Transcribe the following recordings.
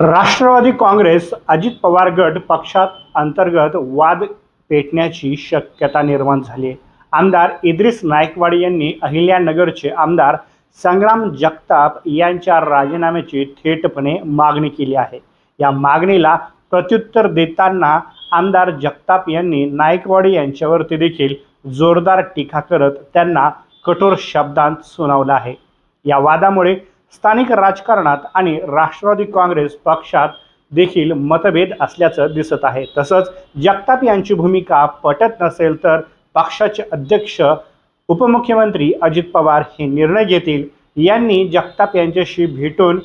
राष्ट्रवादी काँग्रेस अजित पवार गट पक्षात अंतर्गत वाद पेटण्याची शक्यता निर्माण झाली. आहे आमदार इद्रिस नायकवाडी यांनी अहिल्यानगरचे आमदार संग्राम जगताप यांच्या राजीनाम्याची थेटपणे मागणी केली आहे. या मागणीला प्रत्युत्तर देताना आमदार जगताप यांनी नायकवाडी यांच्यावरती देखील जोरदार टीका करत त्यांना कठोर शब्दांत सुनावलं आहे. या वादामुळे स्थानिक राजकारणात आणि राष्ट्रवादी काँग्रेस पक्षात देखील मतभेद असल्याचं दिसत आहे. तसंच जगताप यांची भूमिका पटत नसेल तर पक्षाचे अध्यक्ष उपमुख्यमंत्री अजित पवार हे निर्णय घेतील. यांनी जगताप यांच्याशी भेटून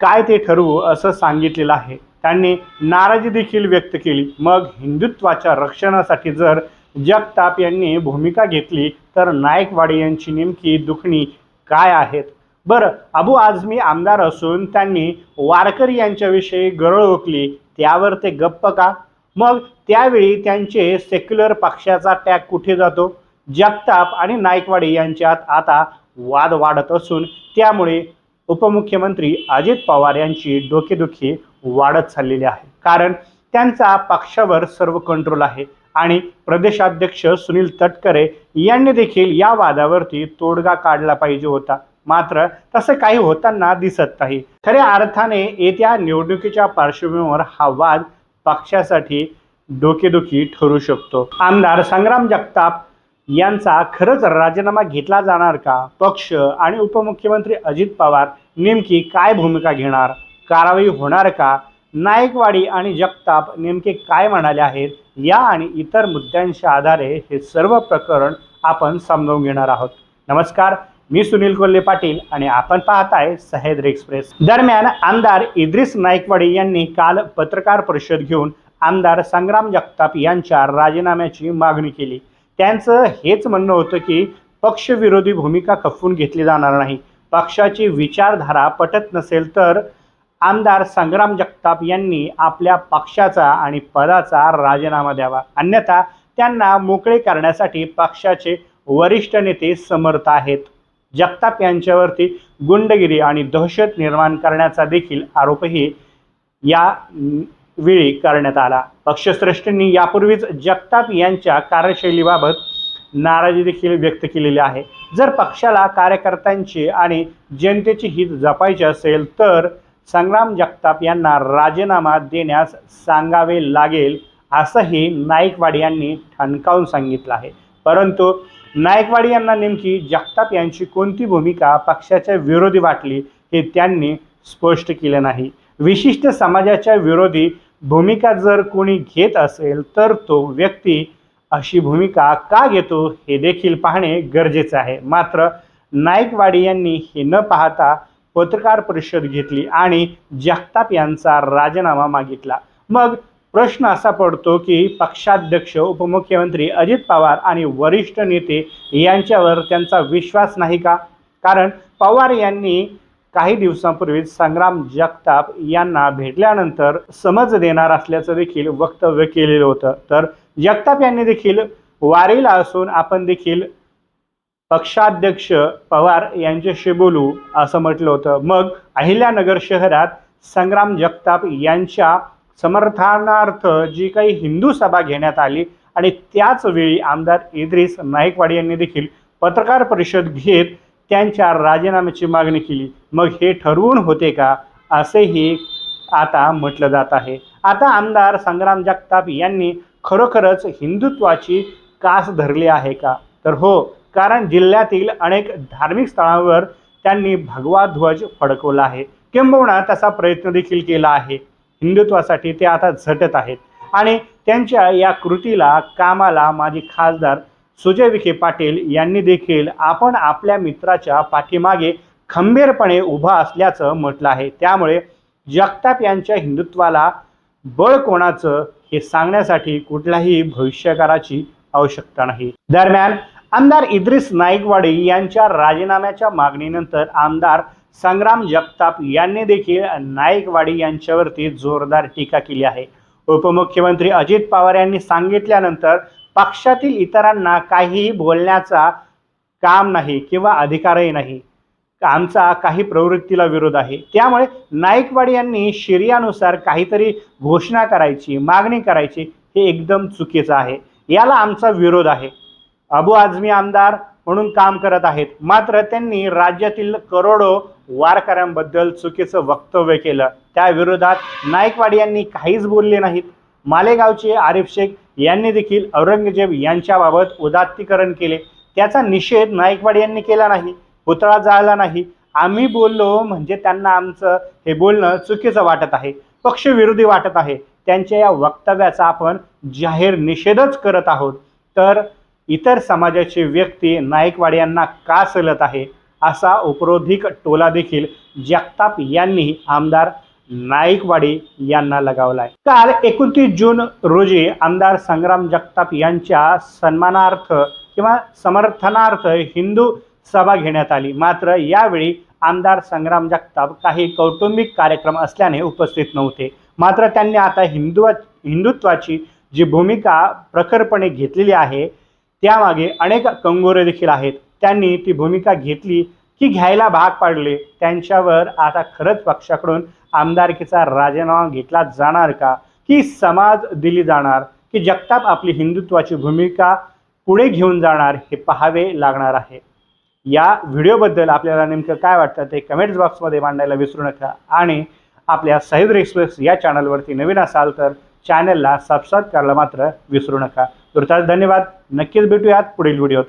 काय ते ठरवू असं सांगितलेलं आहे. त्यांनी नाराजी देखील व्यक्त केली. मग हिंदुत्वाच्या रक्षणासाठी जर जगताप यांनी भूमिका घेतली तर नायकवाडी यांची नेमकी दुखणी काय आहेत? बरं अबू आझमी आमदार असून त्यांनी वारकरी यांच्याविषयी गरळ ओकली त्यावर ते गप्प का? मग त्यावेळी त्यांचे सेक्युलर पक्षाचा टॅग कुठे जातो? जगताप आणि नाईकवाडे यांच्यात आता वाद वाढत असून त्यामुळे उपमुख्यमंत्री अजित पवार यांची डोकेदुखी वाढत चाललेली आहे. कारण त्यांचा पक्षावर सर्व कंट्रोल आहे आणि प्रदेशाध्यक्ष सुनील तटकरे यांनी देखील या वादावरती तोडगा काढला पाहिजे होता. मात्र तसं काही होताना दिसत नाही. खऱ्या अर्थाने येत्या निवडणुकीच्या पार्श्वभूमीवर हा वाद पक्षासाठी डोकेदुखी ठरू शकतो. आमदार संग्राम जगताप यांचा खरंच राजीनामा घेतला जाणार का? पक्ष आणि उपमुख्यमंत्री अजित पवार नेमकी काय भूमिका घेणार? कारवाई होणार का? नायकवाडी आणि जगताप नेमके काय म्हणाले आहेत? या आणि इतर मुद्द्यांच्या आधारे हे सर्व प्रकरण आपण समजावून घेणार आहोत. नमस्कार. मी सुनील कोल्हे पाटील आणि आपण पाहताय सह्याद्र एक्सप्रेस. दरम्यान आमदार इद्रिस नायकवाडी यांनी काल पत्रकार परिषद घेऊन आमदार संग्राम जगताप यांच्या राजीनाम्याची मागणी केली. त्यांचं हेच म्हणणं होतं की पक्षविरोधी भूमिका खपवून घेतली जाणार नाही. पक्षाची विचारधारा पटत नसेल तर आमदार संग्राम जगताप यांनी आपल्या पक्षाचा आणि पदाचा राजीनामा द्यावा. अन्यथा त्यांना मोकळे करण्यासाठी पक्षाचे वरिष्ठ नेते समर्थ आहेत. जगताप यांच्यावरती गुंडगिरी आणि दहशत निर्माण करण्याचा देखील आरोपही या वेळी करण्यात आला. पक्षश्रेष्ठींनी यापूर्वीच जगताप यांच्या कार्यशैलीबाबत नाराजी देखील व्यक्त केलेली आहे. जर पक्षाला कार्यकर्त्यांची आणि जनतेची हित जपायचे असेल तर संग्राम जगताप यांना राजीनामा देण्यास सांगावे लागेल असंही नाईकवाडी यांनी ठणकावून सांगितलं आहे. परंतु नायकवाडी यांना नेमकी जगताप यांची कोणती भूमिका पक्षाच्या विरोधी वाटली हे त्यांनी स्पष्ट केले नाही. विशिष्ट समाजाच्या विरोधी भूमिका जर कोणी घेत असेल तर तो व्यक्ती अशी भूमिका का घेतो हे देखील पाहणे गरजेचे आहे. मात्र नायकवाडी यांनी हे न पाहता पत्रकार परिषद घेतली आणि जगताप यांचा राजीनामा मागितला. मग प्रश्न असा पडतो की पक्षाध्यक्ष उपमुख्यमंत्री अजित पवार आणि वरिष्ठ नेते यांच्यावर त्यांचा विश्वास नाही का? कारण पवार यांनी काही दिवसांपूर्वीच संग्राम जगताप यांना भेटल्यानंतर समज देणार असल्याचं देखील वक्तव्य केलेलं होतं. तर जगताप यांनी देखील वारीला असून आपण देखील पक्षाध्यक्ष पवार यांच्याशी बोलू असं म्हटलं होतं. मग अहिल्यानगर शहरात संग्राम जगताप यांच्या समर्थनार्थ जी काही हिंदू सभा घेण्यात आली आणि त्याच वेळी आमदार इद्रिस नाईकवाडी यांनी देखील पत्रकार परिषद घेत त्यांच्या राजीनाम्याची मागणी केली. मग हे ठरवून होते का? असेही आता म्हटलं जात आहे. आता आमदार संग्राम जगताप यांनी खरोखरच हिंदुत्वाची कास धरली आहे का? तर हो कारण जिल्ह्यातील अनेक धार्मिक स्थळांवर त्यांनी भगवा ध्वज फडकवला आहे. किंबहुना तसा प्रयत्न देखील केला आहे. हिंदुत्वासाठी ते आता झटत आहेत. आणि त्यांच्या या कृतीला कामाला माजी खासदार सुजय विखे पाटील यांनी देखील आपण आपल्या मित्राच्या पाठीमागे खंबीरपणे उभा असल्याचं म्हटलं आहे. त्यामुळे जगताप यांच्या हिंदुत्वाला बळ कोणाचं हे सांगण्यासाठी कुठल्याही भविष्यकाराची आवश्यकता नाही. दरम्यान आमदार इद्रिस नाईकवाडी यांच्या राजीनाम्याच्या मागणीनंतर आमदार संग्राम जगताप यांनी देखील नाईकवाडी यांच्यावरती जोरदार टीका केली आहे. उपमुख्यमंत्री अजित पवार यांनी सांगितल्यानंतर पक्षातील इतरांना काहीही बोलण्याचा काम नाही किंवा अधिकारही नाही. आमचा काही प्रवृत्तीला विरोध आहे. त्यामुळे नाईकवाडी यांनी शिर्यानुसार काहीतरी घोषणा करायची मागणी करायची हे एकदम चुकीचं आहे. याला आमचा विरोध आहे. अबू आझमी आमदार म्हणून काम करत आहेत. मात्र त्यांनी राज्यातील करोडो वारकऱ्यांबद्दल चुकीचं वक्तव्य केलं. त्या विरोधात नाईकवाडी यांनी काहीच बोलले नाहीत. मालेगावचे आरिफ शेख यांनी देखील औरंगजेब यांच्याबाबत उदात्तीकरण केले. त्याचा निषेध नाईकवाडी यांनी केला नाही. पुतळा जाळला नाही. आम्ही बोललो म्हणजे त्यांना आमचं हे बोलणं चुकीचं वाटत आहे. पक्षविरोधी वाटत आहे. त्यांच्या या वक्तव्याचा आपण जाहीर निषेधच करत आहोत. तर इतर समाजाचे व्यक्ती नाईकवाडी यांना का चलत आहे? असा उपरोधिक टोला देखील जगताप यांनी आमदार नाईकवाडी यांना लगावलाय. काल एकोणतीस जून रोजी आमदार संग्राम जगताप यांच्या सन्मानार्थ किंवा समर्थनार्थ हिंदू सभा घेण्यात आली. मात्र यावेळी आमदार संग्राम जगताप काही कौटुंबिक कार्यक्रम असल्याने उपस्थित नव्हते. मात्र त्यांनी आता हिंदू हिंदुत्वाची जी भूमिका प्रखरपणे घेतलेली आहे त्यामागे अनेक कंगोरे देखील आहेत. त्यांनी ती भूमिका घेतली की घ्यायला भाग पाडले. त्यांच्यावर आता खरंच पक्षाकडून आमदारकीचा राजीनामा घेतला जाणार का? की समाज दिली जाणार? की जगताप आपली हिंदुत्वाची भूमिका पुढे घेऊन जाणार हे पाहावे लागणार आहे? या व्हिडिओबद्दल आपल्याला नेमकं काय वाटतं ते कमेंट्स बॉक्समध्ये मांडायला विसरू नका. आणि आपल्या सह्याद्री एक्सप्रेस या चॅनलवरती नवीन असाल तर चॅनलला सबस्क्राईब करायला मात्र विसरू नका. तुर्तास धन्यवाद. नक्कीच भेटूयात पुढील व्हिडिओत